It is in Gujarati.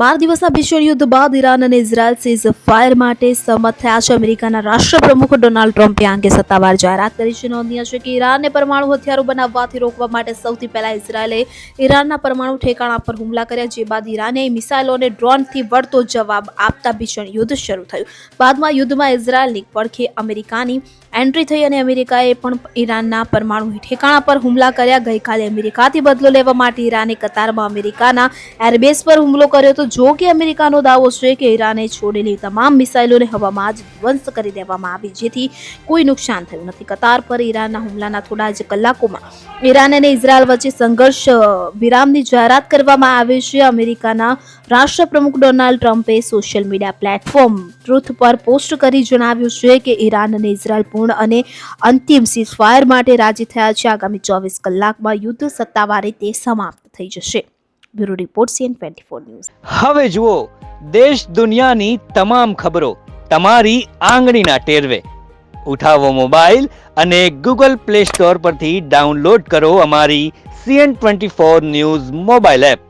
બાર દિવસના ભીષણ યુદ્ધ બાદ ઈરાન અને ઇઝરાયલ સીઝ ફાયર માટે સહમત થયા છે. અમેરિકાના રાષ્ટ્રપ્રમુખ ડોનાલ્ડ ટ્રમ્પે આ અંગે સત્તાવાર જાહેરાત કરી છે. નોંધનીય છે કે ઈરાનને પરમાણુ હથિયારો બનાવવાથી રોકવા માટે સૌથી પહેલા ઇઝરાયલે ઈરાનના પરમાણુ ઠેકાણા પર હુમલા કર્યા, જે બાદ ઈરાને મિસાઇલો અને ડ્રોનથી વળતો જવાબ આપતા ભીષણ યુદ્ધ શરૂ થયું. બાદમાં યુદ્ધમાં ઇઝરાયલની પડખે અમેરિકાની એન્ટ્રી થઈ અને અમેરિકાએ પણ ઈરાનના પરમાણુ ઠેકાણા પર હુમલા કર્યા. ગઈકાલે અમેરિકાથી બદલો લેવા માટે ઈરાને કતારમાં અમેરિકાના એરબેસ પર હુમલો કર્યો હતો. જો કે અમેરિકાનો દાવો છે કે ઈરાને છોડેલી તમામ મિસાઇલોને હવામાં જ ધ્વંસ કરી દેવામાં આવી, જેથી કોઈ નુકસાન થયું નથી. કતાર પર ઈરાનના હુમલાના થોડા જ કલાકોમાં ઈરાન અને ઇઝરાયલ વચ્ચે સંઘર્ષ વિરામની જાહેરાત કરવામાં આવી છે. અમેરિકાના રાષ્ટ્રપ્રમુખ ડોનાલ્ડ ટ્રમ્પે સોશિયલ મીડિયા પ્લેટફોર્મ ટ્રુથ પર પોસ્ટ કરી જણાવ્યું છે કે ઈરાન અને ઇઝરાયલ પૂર્ણ અને અંતિમ સીઝફાયર માટે રાજી થયા છે. આગામી ચોવીસ કલાકમાં યુદ્ધ સત્તાવાર રીતે સમાપ્ત થઈ જશે. Bureau report CN twenty four news. હવે જુઓ, દેશ દુનિયાની તમામ ખબરો તમારી આંગળીના ટેરવે. ઉઠાવો મોબાઈલ અને ગૂગલ પ્લે સ્ટોર પરથી ડાઉનલોડ કરો અમારી CN twenty four news mobile app.